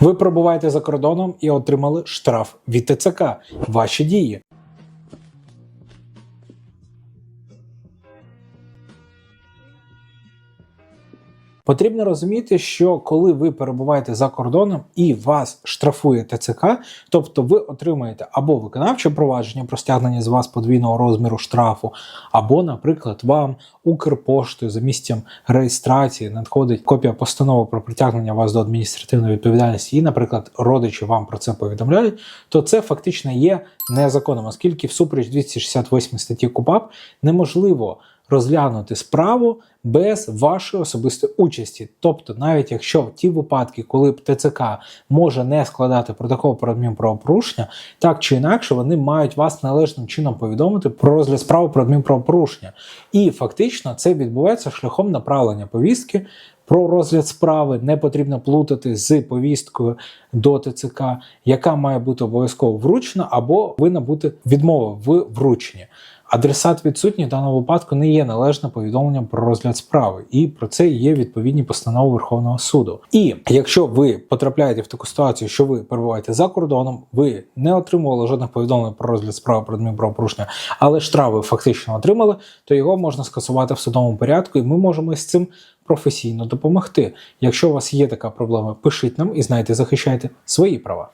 Ви пробуваєте за кордоном і отримали штраф від ТЦК. Ваші дії. Потрібно розуміти, що коли ви перебуваєте за кордоном і вас штрафує ТЦК, тобто ви отримаєте або виконавче провадження про стягнення з вас подвійного розміру штрафу, або, наприклад, вам Укрпоштою за місцем реєстрації надходить копія постанови про притягнення вас до адміністративної відповідальності, і, наприклад, родичі вам про це повідомляють, то це фактично є незаконним, оскільки всупереч 268 статті КУПАП неможливо розглянути справу без вашої особистої участі. Тобто, навіть якщо в ті випадки, коли ТЦК може не складати протокол про адмінправопорушення, так чи інакше вони мають вас належним чином повідомити про розгляд справи про адмінправопорушення. І фактично це відбувається шляхом направлення повістки. Про розгляд справи не потрібно плутати з повісткою до ТЦК, яка має бути обов'язково вручена, або повинна бути відмова в врученні. Адресат відсутній в даному випадку не є належним повідомленням про розгляд справи, і про це є відповідні постанови Верховного суду. І якщо ви потрапляєте в таку ситуацію, що ви перебуваєте за кордоном, ви не отримували жодних повідомлень про розгляд справи про адмінправопорушення, але штраф ви фактично отримали, то його можна скасувати в судовому порядку, і ми можемо з цим професійно допомогти. Якщо у вас є така проблема, пишіть нам і знайте, захищайте свої права.